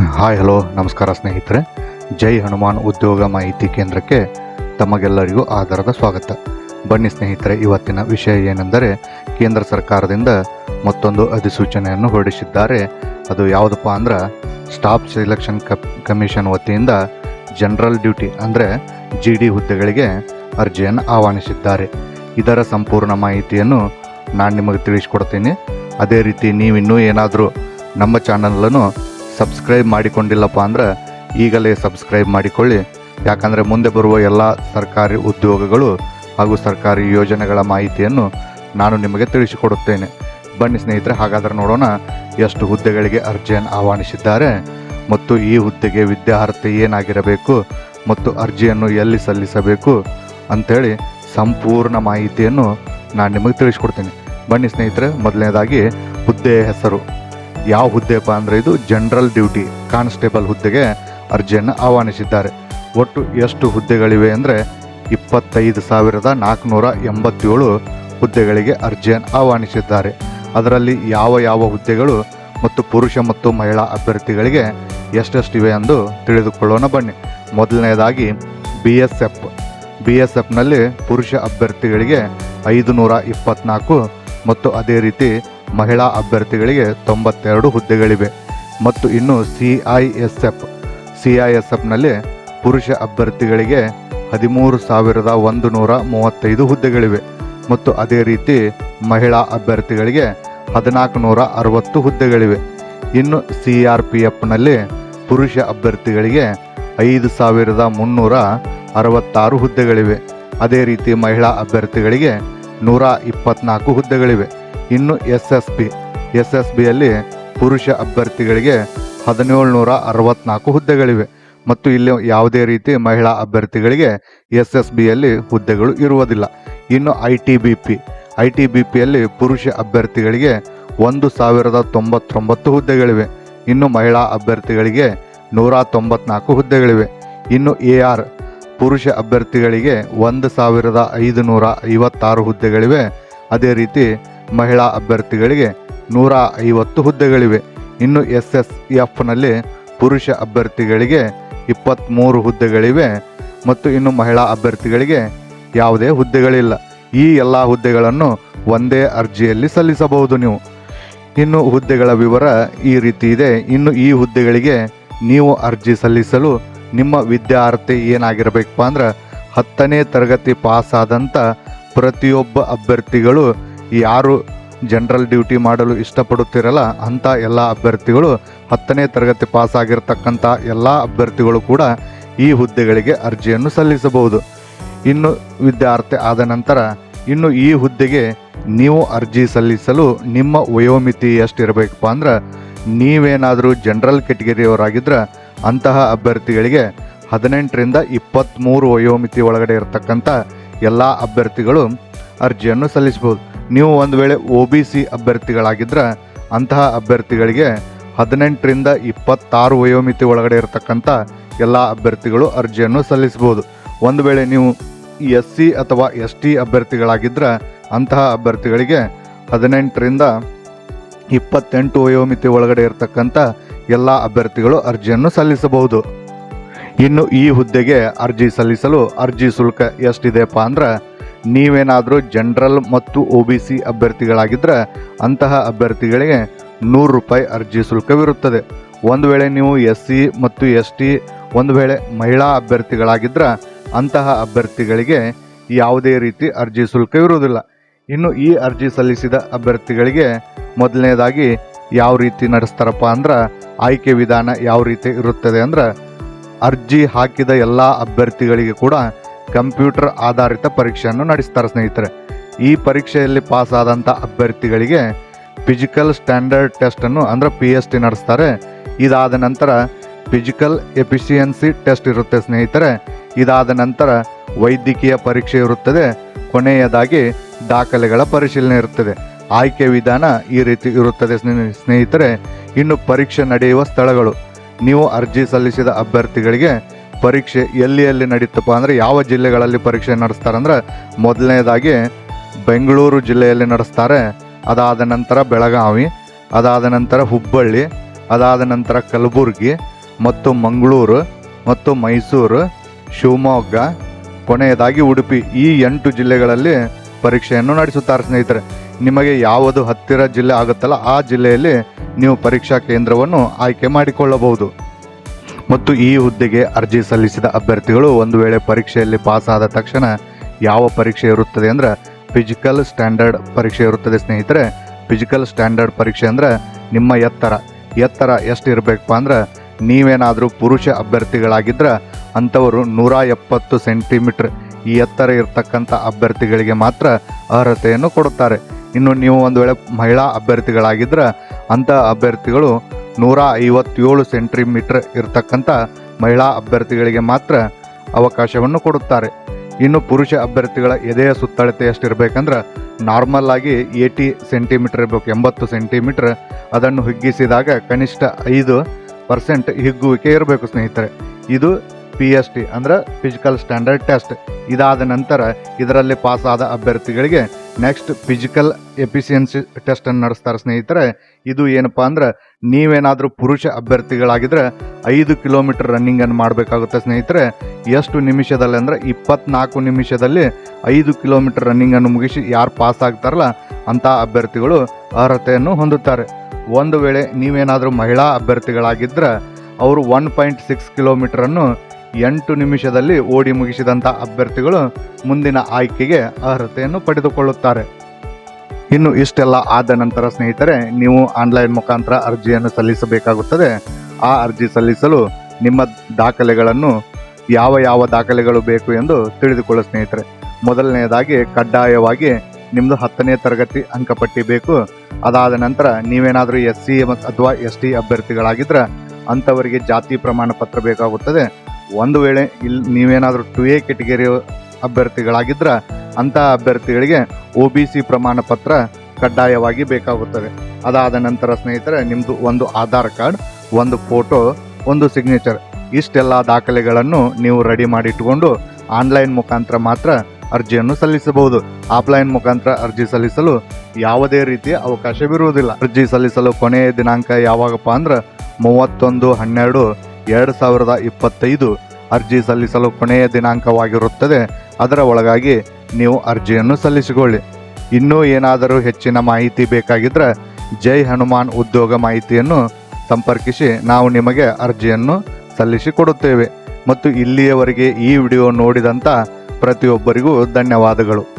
Hi, hello, ನಮಸ್ಕಾರ ಸ್ನೇಹಿತರೆ. ಜೈ ಹನುಮಾನ್ ಉದ್ಯೋಗ ಮಾಹಿತಿ ಕೇಂದ್ರಕ್ಕೆ ತಮಗೆಲ್ಲರಿಗೂ ಆಧಾರದ ಸ್ವಾಗತ. ಬನ್ನಿ ಸ್ನೇಹಿತರೆ, ಇವತ್ತಿನ ವಿಷಯ ಏನೆಂದರೆ, ಕೇಂದ್ರ ಸರ್ಕಾರದಿಂದ ಮತ್ತೊಂದು ಅಧಿಸೂಚನೆಯನ್ನು ಹೊರಡಿಸಿದ್ದಾರೆ. ಅದು ಯಾವುದಪ್ಪ ಅಂದ್ರೆ, ಸ್ಟಾಫ್ ಸೆಲೆಕ್ಷನ್ ಕಮಿಷನ್ ವತಿಯಿಂದ ಜನರಲ್ ಡ್ಯೂಟಿ ಅಂದರೆ, ಜಿ ಡಿ ಹುದ್ದೆಗಳಿಗೆ ಅರ್ಜಿಯನ್ನು ಆಹ್ವಾನಿಸಿದ್ದಾರೆ. ಇದರ ಸಂಪೂರ್ಣ ಮಾಹಿತಿಯನ್ನು ನಾನು ನಿಮಗೆ ತಿಳಿಸ್ಕೊಡ್ತೀನಿ. ಅದೇ ರೀತಿ ನೀವಿನ್ನೂ ಏನಾದರೂ ನಮ್ಮ ಚಾನಲನ್ನು ಸಬ್ಸ್ಕ್ರೈಬ್ ಮಾಡಿಕೊಂಡಿಲ್ಲಪ್ಪ ಅಂದ್ರೆ ಈಗಲೇ ಸಬ್ಸ್ಕ್ರೈಬ್ ಮಾಡಿಕೊಳ್ಳಿ. ಯಾಕಂದರೆ ಮುಂದೆ ಬರುವ ಎಲ್ಲ ಸರ್ಕಾರಿ ಉದ್ಯೋಗಗಳು ಹಾಗೂ ಸರ್ಕಾರಿ ಯೋಜನೆಗಳ ಮಾಹಿತಿಯನ್ನು ನಾನು ನಿಮಗೆ ತಿಳಿಸಿಕೊಡುತ್ತೇನೆ. ಬನ್ನಿ ಸ್ನೇಹಿತರೆ, ಹಾಗಾದರೆ ನೋಡೋಣ ಎಷ್ಟು ಹುದ್ದೆಗಳಿಗೆ ಅರ್ಜಿಯನ್ನು ಆಹ್ವಾನಿಸಿದ್ದಾರೆ ಮತ್ತು ಈ ಹುದ್ದೆಗೆ ವಿದ್ಯಾರ್ಹತೆ ಏನಾಗಿರಬೇಕು ಮತ್ತು ಅರ್ಜಿಯನ್ನು ಎಲ್ಲಿ ಸಲ್ಲಿಸಬೇಕು ಅಂಥೇಳಿ ಸಂಪೂರ್ಣ ಮಾಹಿತಿಯನ್ನು ನಾನು ನಿಮಗೆ ತಿಳಿಸ್ಕೊಡ್ತೀನಿ. ಬನ್ನಿ ಸ್ನೇಹಿತರೆ, ಮೊದಲನೇದಾಗಿ ಹುದ್ದೆಯ ಹೆಸರು. ಯಾವ ಹುದ್ದೆಪ್ಪ ಅಂದರೆ ಇದು ಜನರಲ್ ಡ್ಯೂಟಿ ಕಾನ್ಸ್ಟೇಬಲ್ ಹುದ್ದೆಗೆ ಅರ್ಜಿಯನ್ನು ಆಹ್ವಾನಿಸಿದ್ದಾರೆ. ಒಟ್ಟು ಎಷ್ಟು ಹುದ್ದೆಗಳಿವೆ ಅಂದರೆ ಇಪ್ಪತ್ತೈದು ಸಾವಿರದ ನಾಲ್ಕುನೂರ ಎಂಬತ್ತೇಳು ಹುದ್ದೆಗಳಿಗೆ ಅರ್ಜಿಯನ್ನು ಆಹ್ವಾನಿಸಿದ್ದಾರೆ. ಅದರಲ್ಲಿ ಯಾವ ಯಾವ ಹುದ್ದೆಗಳು ಮತ್ತು ಪುರುಷ ಮತ್ತು ಮಹಿಳಾ ಅಭ್ಯರ್ಥಿಗಳಿಗೆ ಎಷ್ಟೆಷ್ಟಿವೆ ಎಂದು ತಿಳಿದುಕೊಳ್ಳೋಣ ಬನ್ನಿ. ಮೊದಲನೇದಾಗಿ B S F. B S ಎಫ್ನಲ್ಲಿ ಪುರುಷ ಅಭ್ಯರ್ಥಿಗಳಿಗೆ ಐದು ನೂರ ಇಪ್ಪತ್ನಾಲ್ಕು ಮತ್ತು ಅದೇ ರೀತಿ ಮಹಿಳಾ ಅಭ್ಯರ್ಥಿಗಳಿಗೆ ತೊಂಬತ್ತೆರಡು ಹುದ್ದೆಗಳಿವೆ ಮತ್ತು ಇನ್ನು C I S F. C I S ಎಫ್ನಲ್ಲಿ ಪುರುಷ ಅಭ್ಯರ್ಥಿಗಳಿಗೆ ಹದಿಮೂರು ಸಾವಿರದ ಒಂದು ನೂರ ಮೂವತ್ತೈದು ಹುದ್ದೆಗಳಿವೆ ಮತ್ತು ಅದೇ ರೀತಿ ಮಹಿಳಾ ಅಭ್ಯರ್ಥಿಗಳಿಗೆ ಹದಿನಾಲ್ಕು ನೂರ ಅರವತ್ತು ಹುದ್ದೆಗಳಿವೆ. ಇನ್ನು ಸಿ ಆರ್ ಪಿ ಎಫ್ನಲ್ಲಿ ಪುರುಷ ಅಭ್ಯರ್ಥಿಗಳಿಗೆ ಐದು ಸಾವಿರದ ಮುನ್ನೂರ ಅರವತ್ತಾರು ಹುದ್ದೆಗಳಿವೆ. ಅದೇ ರೀತಿ ಮಹಿಳಾ ಅಭ್ಯರ್ಥಿಗಳಿಗೆ ನೂರ ಇಪ್ಪತ್ನಾಲ್ಕು ಹುದ್ದೆಗಳಿವೆ. ಇನ್ನು S S B S S ಬಿಯಲ್ಲಿ ಪುರುಷ ಅಭ್ಯರ್ಥಿಗಳಿಗೆ ಹದಿನೇಳು ನೂರ ಅರವತ್ನಾಲ್ಕು ಹುದ್ದೆಗಳಿವೆ. ಮತ್ತು ಇಲ್ಲಿ ಯಾವುದೇ ರೀತಿ ಮಹಿಳಾ ಅಭ್ಯರ್ಥಿಗಳಿಗೆ ಎಸ್ ಎಸ್ ಬಿಯಲ್ಲಿ ಹುದ್ದೆಗಳು ಇರುವುದಿಲ್ಲ. ಇನ್ನು I T B P, I T B ಪಿಯಲ್ಲಿ ಪುರುಷ ಅಭ್ಯರ್ಥಿಗಳಿಗೆ ಒಂದು ಸಾವಿರದ ತೊಂಬತ್ತೊಂಬತ್ತು ಹುದ್ದೆಗಳಿವೆ. ಇನ್ನು ಮಹಿಳಾ ಅಭ್ಯರ್ಥಿಗಳಿಗೆ ನೂರ ತೊಂಬತ್ನಾಲ್ಕು ಹುದ್ದೆಗಳಿವೆ. ಇನ್ನು ಎ ಆರ್, ಪುರುಷ ಅಭ್ಯರ್ಥಿಗಳಿಗೆ ಒಂದು ಸಾವಿರದ ಐದು ನೂರ ಐವತ್ತಾರು ಹುದ್ದೆಗಳಿವೆ. ಅದೇ ರೀತಿ ಮಹಿಳಾ ಅಭ್ಯರ್ಥಿಗಳಿಗೆ ನೂರ ಐವತ್ತು ಹುದ್ದೆಗಳಿವೆ. ಇನ್ನು ಎಸ್ ಎಸ್ ಎಫ್ನಲ್ಲಿ ಪುರುಷ ಅಭ್ಯರ್ಥಿಗಳಿಗೆ ಇಪ್ಪತ್ತ್ಮೂರು ಹುದ್ದೆಗಳಿವೆ ಮತ್ತು ಇನ್ನು ಮಹಿಳಾ ಅಭ್ಯರ್ಥಿಗಳಿಗೆ ಯಾವುದೇ ಹುದ್ದೆಗಳಿಲ್ಲ. ಈ ಎಲ್ಲ ಹುದ್ದೆಗಳನ್ನು ಒಂದೇ ಅರ್ಜಿಯಲ್ಲಿ ಸಲ್ಲಿಸಬಹುದು ನೀವು. ಇನ್ನು ಹುದ್ದೆಗಳ ವಿವರ ಈ ರೀತಿ ಇದೆ. ಇನ್ನು ಈ ಹುದ್ದೆಗಳಿಗೆ ನೀವು ಅರ್ಜಿ ಸಲ್ಲಿಸಲು ನಿಮ್ಮ ವಿದ್ಯಾರ್ಥಿ ಏನಾಗಿರಬೇಕಪ್ಪ ಅಂದ್ರೆ ಹತ್ತನೇ ತರಗತಿ ಪಾಸಾದಂಥ ಪ್ರತಿಯೊಬ್ಬ ಅಭ್ಯರ್ಥಿಗಳು ಯಾರು ಜನರಲ್ ಡ್ಯೂಟಿ ಮಾಡಲು ಇಷ್ಟಪಡುತ್ತಿರಲ್ಲ, ಅಂಥ ಎಲ್ಲ ಅಭ್ಯರ್ಥಿಗಳು ಹತ್ತನೇ ತರಗತಿ ಪಾಸ್ ಆಗಿರತಕ್ಕಂಥ ಎಲ್ಲ ಅಭ್ಯರ್ಥಿಗಳು ಕೂಡ ಈ ಹುದ್ದೆಗಳಿಗೆ ಅರ್ಜಿಯನ್ನು ಸಲ್ಲಿಸಬಹುದು. ಇನ್ನು ವಿದ್ಯಾರ್ಥಿ ಆದ ನಂತರ, ಇನ್ನು ಈ ಹುದ್ದೆಗೆ ನೀವು ಅರ್ಜಿ ಸಲ್ಲಿಸಲು ನಿಮ್ಮ ವಯೋಮಿತಿ ಎಷ್ಟಿರಬೇಕಪ್ಪ ಅಂದ್ರೆ, ನೀವೇನಾದರೂ ಜನರಲ್ ಕೆಟಗರಿಯವರಾಗಿದ್ದರೆ ಅಂತಹ ಅಭ್ಯರ್ಥಿಗಳಿಗೆ ಹದಿನೆಂಟರಿಂದ ಇಪ್ಪತ್ತ್ಮೂರು ವಯೋಮಿತಿ ಒಳಗಡೆ ಇರತಕ್ಕಂಥ ಎಲ್ಲ ಅಭ್ಯರ್ಥಿಗಳು ಅರ್ಜಿಯನ್ನು ಸಲ್ಲಿಸಬಹುದು. ನೀವು ಒಂದು ವೇಳೆ ಒ ಬಿ ಸಿ ಅಭ್ಯರ್ಥಿಗಳಾಗಿದ್ದರೆ ಅಂತಹ ಅಭ್ಯರ್ಥಿಗಳಿಗೆ ಹದಿನೆಂಟರಿಂದ ಇಪ್ಪತ್ತಾರು ವಯೋಮಿತಿ ಒಳಗಡೆ ಇರತಕ್ಕಂಥ ಎಲ್ಲ ಅಭ್ಯರ್ಥಿಗಳು ಅರ್ಜಿಯನ್ನು ಸಲ್ಲಿಸಬಹುದು. ಒಂದು ವೇಳೆ ನೀವು ಎಸ್ ಸಿ ಅಥವಾ ಎಸ್ ಟಿ ಅಭ್ಯರ್ಥಿಗಳಾಗಿದ್ದರೆ ಅಂತಹ ಅಭ್ಯರ್ಥಿಗಳಿಗೆ ಹದಿನೆಂಟರಿಂದ ಇಪ್ಪತ್ತೆಂಟು ವಯೋಮಿತಿ ಒಳಗಡೆ ಇರತಕ್ಕಂಥ ಎಲ್ಲ ಅಭ್ಯರ್ಥಿಗಳು ಅರ್ಜಿಯನ್ನು ಸಲ್ಲಿಸಬಹುದು. ಇನ್ನು ಈ ಹುದ್ದೆಗೆ ಅರ್ಜಿ ಸಲ್ಲಿಸಲು ಅರ್ಜಿ ಶುಲ್ಕ ಎಷ್ಟಿದೆಯಪ್ಪ ಅಂದ್ರೆ ನೀವೇನಾದರೂ ಜನರಲ್ ಮತ್ತು ಒ ಬಿ ಸಿ ಅಭ್ಯರ್ಥಿಗಳಾಗಿದ್ದರೆ ಅಂತಹ ಅಭ್ಯರ್ಥಿಗಳಿಗೆ ನೂರು ರೂಪಾಯಿ ಅರ್ಜಿ ಶುಲ್ಕವಿರುತ್ತದೆ. ಒಂದು ವೇಳೆ ನೀವು ಎಸ್ ಸಿ ಮತ್ತು ಎಸ್ ಟಿ ಒಂದು ವೇಳೆ ಮಹಿಳಾ ಅಭ್ಯರ್ಥಿಗಳಾಗಿದ್ದರೆ ಅಂತಹ ಅಭ್ಯರ್ಥಿಗಳಿಗೆ ಯಾವುದೇ ರೀತಿ ಅರ್ಜಿ ಶುಲ್ಕ ಇರುವುದಿಲ್ಲ ಇನ್ನು ಈ ಅರ್ಜಿ ಸಲ್ಲಿಸಿದ ಅಭ್ಯರ್ಥಿಗಳಿಗೆ ಮೊದಲನೇದಾಗಿ ಯಾವ ರೀತಿ ನಡೆಸ್ತಾರಪ್ಪ ಅಂದ್ರೆ ಆಯ್ಕೆ ವಿಧಾನ ಯಾವ ರೀತಿ ಇರುತ್ತದೆ ಅಂದ್ರೆ ಅರ್ಜಿ ಹಾಕಿದ ಎಲ್ಲ ಅಭ್ಯರ್ಥಿಗಳಿಗೆ ಕೂಡ ಕಂಪ್ಯೂಟರ್ ಆಧಾರಿತ ಪರೀಕ್ಷೆಯನ್ನು ನಡೆಸ್ತಾರೆ ಸ್ನೇಹಿತರೆ. ಈ ಪರೀಕ್ಷೆಯಲ್ಲಿ ಪಾಸ್ ಆದಂಥ ಅಭ್ಯರ್ಥಿಗಳಿಗೆ ಫಿಸಿಕಲ್ ಸ್ಟ್ಯಾಂಡರ್ಡ್ ಟೆಸ್ಟನ್ನು ಅಂದರೆ ಪಿ ಎಸ್ ಟಿ ನಡೆಸ್ತಾರೆ. ಇದಾದ ನಂತರ ಫಿಸಿಕಲ್ ಎಫಿಷಿಯನ್ಸಿ ಟೆಸ್ಟ್ ಇರುತ್ತೆ ಸ್ನೇಹಿತರೆ. ಇದಾದ ನಂತರ ವೈದ್ಯಕೀಯ ಪರೀಕ್ಷೆ ಇರುತ್ತದೆ. ಕೊನೆಯದಾಗಿ ದಾಖಲೆಗಳ ಪರಿಶೀಲನೆ ಇರುತ್ತದೆ. ಆಯ್ಕೆ ವಿಧಾನ ಈ ರೀತಿ ಇರುತ್ತದೆ ಸ್ನೇ- ಸ್ನೇಹಿತರೆ. ಇನ್ನು ಪರೀಕ್ಷೆ ನಡೆಯುವ ಸ್ಥಳಗಳು. ನೀವು ಅರ್ಜಿ ಸಲ್ಲಿಸಿದ ಅಭ್ಯರ್ಥಿಗಳಿಗೆ ಪರೀಕ್ಷೆ ಎಲ್ಲಿ ಎಲ್ಲಿ ನಡೀತಪ್ಪ ಅಂದರೆ ಯಾವ ಜಿಲ್ಲೆಗಳಲ್ಲಿ ಪರೀಕ್ಷೆ ನಡೆಸ್ತಾರೆ ಅಂದ್ರೆ ಮೊದಲನೇದಾಗಿ ಬೆಂಗಳೂರು ಜಿಲ್ಲೆಯಲ್ಲಿ ನಡೆಸ್ತಾರೆ. ಅದಾದ ನಂತರ ಬೆಳಗಾವಿ, ಅದಾದ ನಂತರ ಹುಬ್ಬಳ್ಳಿ, ಅದಾದ ನಂತರ ಕಲಬುರಗಿ, ಮತ್ತು ಮಂಗಳೂರು, ಮತ್ತು ಮೈಸೂರು, ಶಿವಮೊಗ್ಗ, ಕೊನೆಯದಾಗಿ ಉಡುಪಿ ಈ ಎಂಟು ಜಿಲ್ಲೆಗಳಲ್ಲಿ ಪರೀಕ್ಷೆಯನ್ನು ನಡೆಸುತ್ತಾರೆ ಸ್ನೇಹಿತರೆ. ನಿಮಗೆ ಯಾವುದು ಹತ್ತಿರ ಜಿಲ್ಲೆ ಆಗುತ್ತಲ್ಲ ಆ ಜಿಲ್ಲೆಯಲ್ಲಿ ನೀವು ಪರೀಕ್ಷಾ ಕೇಂದ್ರವನ್ನು ಆಯ್ಕೆ ಮಾಡಿಕೊಳ್ಳಬಹುದು. ಮತ್ತು ಈ ಹುದ್ದೆಗೆ ಅರ್ಜಿ ಸಲ್ಲಿಸಿದ ಅಭ್ಯರ್ಥಿಗಳು ಒಂದು ವೇಳೆ ಪರೀಕ್ಷೆಯಲ್ಲಿ ಪಾಸ್ ಆದ ತಕ್ಷಣ ಯಾವ ಪರೀಕ್ಷೆ ಇರುತ್ತದೆ ಅಂದ್ರೆ ಫಿಸಿಕಲ್ ಸ್ಟ್ಯಾಂಡರ್ಡ್ ಪರೀಕ್ಷೆ ಇರುತ್ತದೆ ಸ್ನೇಹಿತರೆ. ಫಿಸಿಕಲ್ ಸ್ಟ್ಯಾಂಡರ್ಡ್ ಪರೀಕ್ಷೆ ಅಂದ್ರೆ ನಿಮ್ಮ ಎತ್ತರ. ಎತ್ತರ ಎಷ್ಟು ಇರಬೇಕಪ್ಪ ಅಂದ್ರೆ ನೀವೇನಾದರೂ ಪುರುಷ ಅಭ್ಯರ್ಥಿಗಳಾಗಿದ್ರೆ ಅಂಥವರು ನೂರ ಎಪ್ಪತ್ತು ಸೆಂಟಿಮೀಟ್ರ್ ಈ ಎತ್ತರ ಇರತಕ್ಕಂಥ ಅಭ್ಯರ್ಥಿಗಳಿಗೆ ಮಾತ್ರ ಅರ್ಹತೆಯನ್ನು ಕೊಡುತ್ತಾರೆ. ಇನ್ನು ನೀವು ಒಂದು ವೇಳೆ ಮಹಿಳಾ ಅಭ್ಯರ್ಥಿಗಳಾಗಿದ್ದರೆ ಅಂಥ ಅಭ್ಯರ್ಥಿಗಳು ನೂರ ಐವತ್ತೇಳು ಸೆಂಟಿಮೀಟರ್ ಇರತಕ್ಕಂಥ ಮಹಿಳಾ ಅಭ್ಯರ್ಥಿಗಳಿಗೆ ಮಾತ್ರ ಅವಕಾಶವನ್ನು ಕೊಡುತ್ತಾರೆ. ಇನ್ನು ಪುರುಷ ಅಭ್ಯರ್ಥಿಗಳ ಎದೆಯ ಸುತ್ತಳತೆ ಎಷ್ಟಿರಬೇಕಂದ್ರೆ ನಾರ್ಮಲ್ ಆಗಿ ಏಯ್ಟಿ ಸೆಂಟಿಮೀಟರ್ ಇರಬೇಕು, ಎಂಬತ್ತು ಸೆಂಟಿಮೀಟರ್ ಅದನ್ನು ಹಿಗ್ಗಿಸಿದಾಗ ಕನಿಷ್ಠ ಐದು ಪರ್ಸೆಂಟ್ ಹಿಗ್ಗುವಿಕೆ ಇರಬೇಕು ಸ್ನೇಹಿತರೆ. ಇದು ಪಿ ಎಸ್ ಟಿ ಅಂದ್ರೆ ಫಿಸಿಕಲ್ ಸ್ಟ್ಯಾಂಡರ್ಡ್ ಟೆಸ್ಟ್ ಇದಾದ ನಂತರ ಇದರಲ್ಲಿ ಪಾಸ್ ಆದ ಅಭ್ಯರ್ಥಿಗಳಿಗೆ ನೆಕ್ಸ್ಟ್ ಫಿಸಿಕಲ್ ಎಫಿಷಿಯನ್ಸಿ ಟೆಸ್ಟನ್ನು ನಡೆಸ್ತಾರೆ ಸ್ನೇಹಿತರೆ. ಇದು ಏನಪ್ಪಾ ಅಂದ್ರೆ, ನೀವೇನಾದರೂ ಪುರುಷ ಅಭ್ಯರ್ಥಿಗಳಾಗಿದ್ರೆ ಐದು ಕಿಲೋಮೀಟರ್ ರನ್ನಿಂಗನ್ನು ಮಾಡಬೇಕಾಗುತ್ತೆ ಸ್ನೇಹಿತರೆ. ಎಷ್ಟು ನಿಮಿಷದಲ್ಲಿ ಅಂದ್ರೆ ಇಪ್ಪತ್ನಾಲ್ಕು ನಿಮಿಷದಲ್ಲಿ ಐದು ಕಿಲೋಮೀಟರ್ ರನ್ನಿಂಗನ್ನು ಮುಗಿಸಿ ಯಾರು ಪಾಸ್ ಆಗ್ತಾರಲ್ಲ ಅಂತ ಅಭ್ಯರ್ಥಿಗಳು ಅರ್ಹತೆಯನ್ನು ಹೊಂದುತ್ತಾರೆ. ಒಂದು ವೇಳೆ ನೀವೇನಾದರೂ ಮಹಿಳಾ ಅಭ್ಯರ್ಥಿಗಳಾಗಿದ್ದರೆ ಅವರು ಒನ್ ಪಾಯಿಂಟ್ ಸಿಕ್ಸ್ ಕಿಲೋಮೀಟರನ್ನು ಎಂಟು ನಿಮಿಷದಲ್ಲಿ ಓಡಿ ಮುಗಿಸಿದಂಥ ಅಭ್ಯರ್ಥಿಗಳು ಮುಂದಿನ ಆಯ್ಕೆಗೆ ಅರ್ಹತೆಯನ್ನು ಪಡೆದುಕೊಳ್ಳುತ್ತಾರೆ. ಇನ್ನು ಇಷ್ಟೆಲ್ಲ ಆದ ನಂತರ ಸ್ನೇಹಿತರೆ, ನೀವು ಆನ್ಲೈನ್ ಮುಖಾಂತರ ಅರ್ಜಿಯನ್ನು ಸಲ್ಲಿಸಬೇಕಾಗುತ್ತದೆ. ಆ ಅರ್ಜಿ ಸಲ್ಲಿಸಲು ನಿಮ್ಮ ದಾಖಲೆಗಳನ್ನು ಯಾವ ಯಾವ ದಾಖಲೆಗಳು ಬೇಕು ಎಂದು ತಿಳಿದುಕೊಳ್ಳು ಸ್ನೇಹಿತರೆ. ಮೊದಲನೆಯದಾಗಿ ಕಡ್ಡಾಯವಾಗಿ ನಿಮ್ಮದು ಹತ್ತನೇ ತರಗತಿ ಅಂಕಪಟ್ಟಿ ಬೇಕು. ಅದಾದ ನಂತರ ನೀವೇನಾದರೂ ಎಸ್ ಸಿ ಅಥವಾ ಎಸ್ ಟಿ ಅಭ್ಯರ್ಥಿಗಳಾಗಿದ್ದರೆ ಅಂಥವರಿಗೆ ಜಾತಿ ಪ್ರಮಾಣ ಪತ್ರ ಬೇಕಾಗುತ್ತದೆ. ಒಂದು ವೇಳೆ ಇಲ್ಲಿ ನೀವೇನಾದರೂ ಟು ಎ ಕೆಟಗರಿ ಅಭ್ಯರ್ಥಿಗಳಾಗಿದ್ದರೆ ಅಂಥ ಅಭ್ಯರ್ಥಿಗಳಿಗೆ ಒ ಬಿ ಸಿ ಪ್ರಮಾಣ ಪತ್ರ ಕಡ್ಡಾಯವಾಗಿ ಬೇಕಾಗುತ್ತದೆ. ಅದಾದ ನಂತರ ಸ್ನೇಹಿತರೆ ನಿಮ್ಮದು ಒಂದು ಆಧಾರ್ ಕಾರ್ಡ್, ಒಂದು ಫೋಟೋ, ಒಂದು ಸಿಗ್ನೇಚರ್ ಇಷ್ಟೆಲ್ಲ ದಾಖಲೆಗಳನ್ನು ನೀವು ರೆಡಿ ಮಾಡಿಟ್ಟುಕೊಂಡು ಆನ್ಲೈನ್ ಮುಖಾಂತರ ಮಾತ್ರ ಅರ್ಜಿಯನ್ನು ಸಲ್ಲಿಸಬಹುದು. ಆಫ್ಲೈನ್ ಮುಖಾಂತರ ಅರ್ಜಿ ಸಲ್ಲಿಸಲು ಯಾವುದೇ ರೀತಿಯ ಅವಕಾಶವಿರುವುದಿಲ್ಲ. ಅರ್ಜಿ ಸಲ್ಲಿಸಲು ಕೊನೆಯ ದಿನಾಂಕ ಯಾವಾಗಪ್ಪ ಅಂದ್ರೆ ಮೂವತ್ತೊಂದು ಹನ್ನೆರಡು ಎರಡು ಸಾವಿರದ ಇಪ್ಪತ್ತೈದು ಅರ್ಜಿ ಸಲ್ಲಿಸಲು ಕೊನೆಯ ದಿನಾಂಕವಾಗಿರುತ್ತದೆ. ಅದರ ಒಳಗಾಗಿ ನೀವು ಅರ್ಜಿಯನ್ನು ಸಲ್ಲಿಸಿಕೊಳ್ಳಿ. ಇನ್ನೂ ಏನಾದರೂ ಹೆಚ್ಚಿನ ಮಾಹಿತಿ ಬೇಕಾಗಿದ್ದರೆ ಜೈ ಹನುಮಾನ್ ಉದ್ಯೋಗ ಮಾಹಿತಿಯನ್ನು ಸಂಪರ್ಕಿಸಿ ನಾವು ನಿಮಗೆ ಅರ್ಜಿಯನ್ನು ಸಲ್ಲಿಸಿಕೊಡುತ್ತೇವೆ. ಮತ್ತು ಇಲ್ಲಿಯವರೆಗೆ ಈ ವಿಡಿಯೋ ನೋಡಿದಂಥ ಪ್ರತಿಯೊಬ್ಬರಿಗೂ ಧನ್ಯವಾದಗಳು.